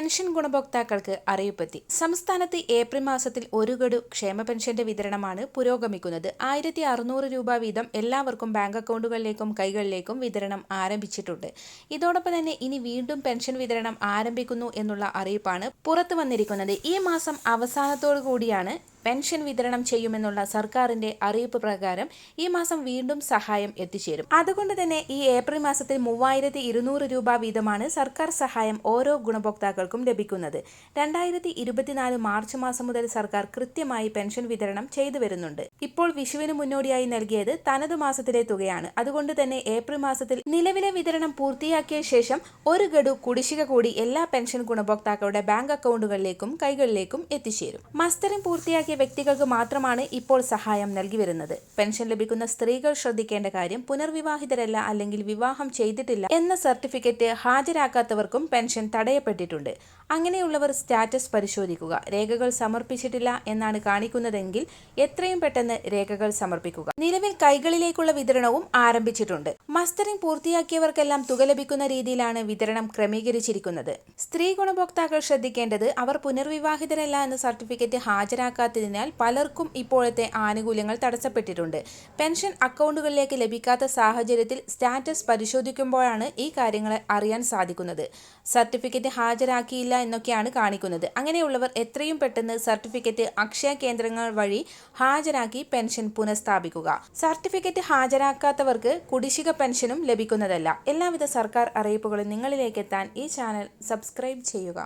Pension ഗുണഭോക്താക്കൾക്ക് അറിയിപ്പെത്തി. സംസ്ഥാനത്ത് April മാസത്തിൽ ഒരു ഗഡു ക്ഷേമ പെൻഷന്റെ വിതരണമാണ് പുരോഗമിക്കുന്നത്. ആയിരത്തി അറുന്നൂറ് രൂപ വീതം എല്ലാവർക്കും ബാങ്ക് അക്കൗണ്ടുകളിലേക്കും കൈകളിലേക്കും വിതരണം ആരംഭിച്ചിട്ടുണ്ട്. ഇതോടൊപ്പം തന്നെ ഇനി വീണ്ടും പെൻഷൻ വിതരണം ആരംഭിക്കുന്നു എന്നുള്ള അറിയിപ്പാണ് പുറത്തു വന്നിരിക്കുന്നത്. ഈ മാസം അവസാനത്തോടു കൂടിയാണ് പെൻഷൻ വിതരണം ചെയ്യുമെന്നുള്ള സർക്കാരിന്റെ അറിയിപ്പ് പ്രകാരം ഈ മാസം വീണ്ടും സഹായം എത്തിച്ചേരും. അതുകൊണ്ട് തന്നെ ഈ ഏപ്രിൽ മാസത്തിൽ മൂവായിരത്തി ഇരുന്നൂറ് രൂപ വീതമാണ് സർക്കാർ സഹായം ഓരോ ഗുണഭോക്താക്കൾക്കും ലഭിക്കുന്നത്. രണ്ടായിരത്തി ഇരുപത്തിനാല് മാർച്ച് മാസം മുതൽ സർക്കാർ കൃത്യമായി പെൻഷൻ വിതരണം ചെയ്തു വരുന്നുണ്ട്. ഇപ്പോൾ വിഷുവിന് മുന്നോടിയായി നൽകിയത് തനതു മാസത്തിലെ തുകയാണ്. അതുകൊണ്ട് തന്നെ ഏപ്രിൽ മാസത്തിൽ നിലവിലെ വിതരണം പൂർത്തിയാക്കിയ ശേഷം ഒരു ഗഡു കുടിശ്ശിക കൂടി എല്ലാ പെൻഷൻ ഗുണഭോക്താക്കളുടെ ബാങ്ക് അക്കൗണ്ടുകളിലേക്കും കൈകളിലേക്കും എത്തിച്ചേരും. മസ്റ്ററിംഗ് പൂർത്തിയാക്കിയ വ്യക്തികൾക്ക് മാത്രമാണ് ഇപ്പോൾ സഹായം നൽകി വരുന്നത്. പെൻഷൻ ലഭിക്കുന്ന സ്ത്രീകൾ ശ്രദ്ധിക്കേണ്ട കാര്യം പുനർവിവാഹിതരല്ല അല്ലെങ്കിൽ വിവാഹം ചെയ്തിട്ടില്ല എന്ന സർട്ടിഫിക്കറ്റ് ഹാജരാക്കാത്തവർക്കും പെൻഷൻ തടയപ്പെട്ടിട്ടുണ്ട്. അങ്ങനെയുള്ളവർ സ്റ്റാറ്റസ് പരിശോധിക്കുക. രേഖകൾ സമർപ്പിച്ചിട്ടില്ല എന്നാണ് കാണിക്കുന്നതെങ്കിൽ എത്രയും പെട്ടെന്ന് രേഖകൾ സമർപ്പിക്കുക. നിലവിൽ കൈകളിലേക്കുള്ള വിതരണവും ആരംഭിച്ചിട്ടുണ്ട്. മസ്റ്ററിംഗ് പൂർത്തിയാക്കിയവർക്കെല്ലാം തുക ലഭിക്കുന്ന രീതിയിലാണ് വിതരണം ക്രമീകരിച്ചിരിക്കുന്നത്. സ്ത്രീ ഗുണഭോക്താക്കൾ ശ്രദ്ധിക്കേണ്ടത് അവർ പുനർവിവാഹിതരല്ല എന്ന സർട്ടിഫിക്കറ്റ് ഹാജരാക്കാത്തതിനാൽ പലർക്കും ഇപ്പോഴത്തെ ആനുകൂല്യങ്ങൾ തടസ്സപ്പെട്ടിട്ടുണ്ട്. പെൻഷൻ അക്കൗണ്ടുകളിലേക്ക് ലഭിക്കാത്ത സാഹചര്യത്തിൽ സ്റ്റാറ്റസ് പരിശോധിക്കുമ്പോഴാണ് ഈ കാര്യങ്ങൾ അറിയാൻ സാധിക്കുന്നത്. സർട്ടിഫിക്കറ്റ് ഹാജരാക്കിയില്ല എന്നൊക്കെയാണ് കാണിക്കുന്നത്. അങ്ങനെയുള്ളവർ എത്രയും പെട്ടെന്ന് സർട്ടിഫിക്കറ്റ് അക്ഷയ കേന്ദ്രങ്ങൾ വഴി ഹാജരാക്കി പെൻഷൻ പുനഃസ്ഥാപിക്കുക. സർട്ടിഫിക്കറ്റ് ഹാജരാക്കാത്തവർക്ക് കുടിശ്ശിക പെൻഷനും ലഭിക്കുന്നതല്ല. എല്ലാവിധ സർക്കാർ അറിയിപ്പുകളും നിങ്ങളിലേക്ക് എത്താൻ ഈ ചാനൽ സബ്സ്ക്രൈബ് ചെയ്യുക.